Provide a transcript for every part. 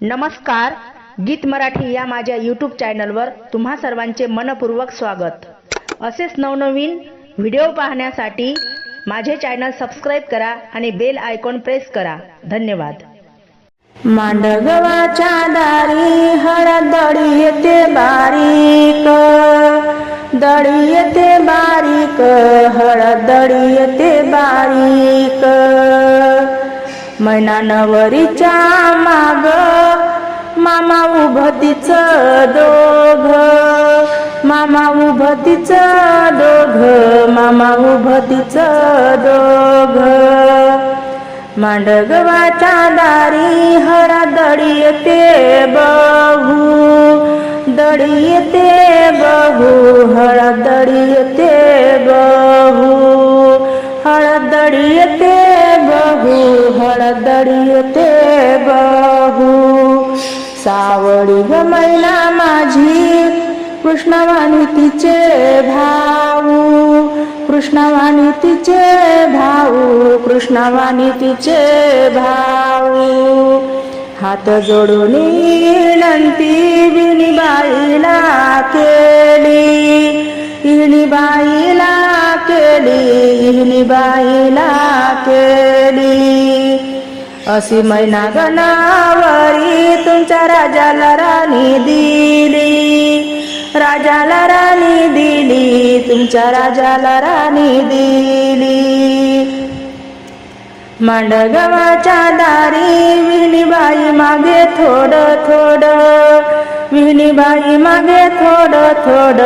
नमस्कार गीत मराठी या माझ्या यूट्यूब चॅनलवर तुम्हा सर्वांचे मनपूर्वक स्वागत. असेच नवनवीन व्हिडिओ पाहण्यासाठी माझे चॅनल सबस्क्राईब करा आणि बेल आयकॉन प्रेस करा. धन्यवाद. मांडगवाच्या दारी हळदडी येते बारीक. दडी येते बारीक हळदडी येते बारीक. मैना नवरीच्या माग मामा उभतीच दोघ. मामा उभतीच दोघ मामा उभतीच दोघ. मांडगवाच्या दारी हरा दडी येते बहू दडी येते बहू हळा दडी ते बहू सावळी ग मैना माझी कृष्णवाणी तिचे भाऊ. कृष्णवाणी तिचे भाऊ कृष्णवाणी तिचे भाऊ. हात जोडून नंती विणीबाईला केली. इणीबाईला केली इणीबाईला केली. अशी मैना गणावरी तुमच्या राजाला राणी दिली. राजाला राणी दिली तुमच्या राजाला राणी दिली. मांडगवाच्या दारी विहिणीबाई मागे थोड थोड. विहिणीबाई मागे थोड थोड.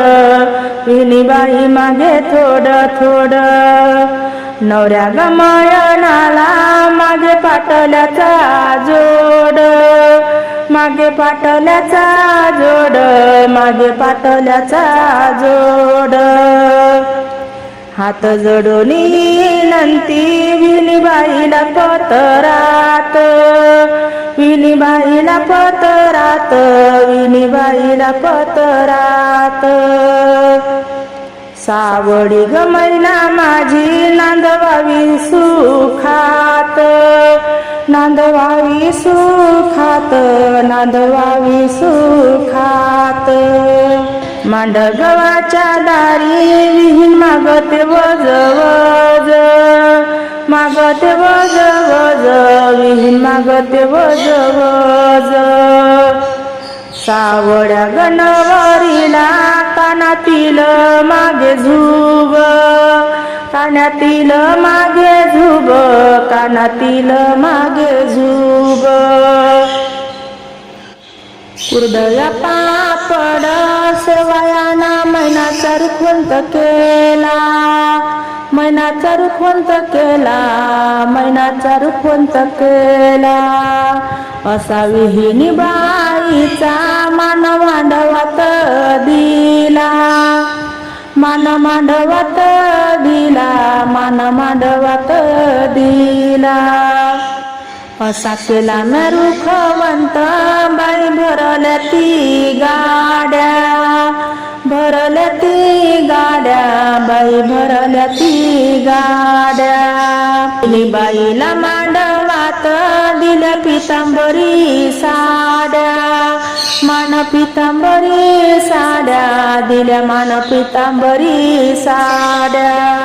विहिणीबाई मागे थोड थोड. नवऱ्या गमायनाला मागे पाटल्याचा जोड. मागे पाटल्याचा जोड मागे पाटल्याचा जोड. हात जोडून नंती विनीबाईला पतरात विनीबाईला पतरात विनीबाईला पतरात सावडी गमैना माझी नांदवावी सुखा नांदवावी सुखात नांदवावी सुखात. मांडगवाच्या दारी विहीन मागत वज वज. मागत वज वज विहीन मागत वज वज. सावड्या गणवरीला कानातील मागे झुब कानातील मागे झुब. कानातील मागे झुब. कुर्दया पापड सेवायाना मैनाचा रुखवंत केला. मैनाचा रुखवंत केला मैनाचा रुखवंत केला. असा विहिनी बाईचा मानवान मान दिला. असा केला बाई भरल्या ती गाड्या. भरल्या ती गाड्या बाई भरल्या ती गाड्या. बाईला मांडवात दिल्या पितांबरी साड्या. मान पितांबरी साड्या दिल्या मान पितांबरी साड्या.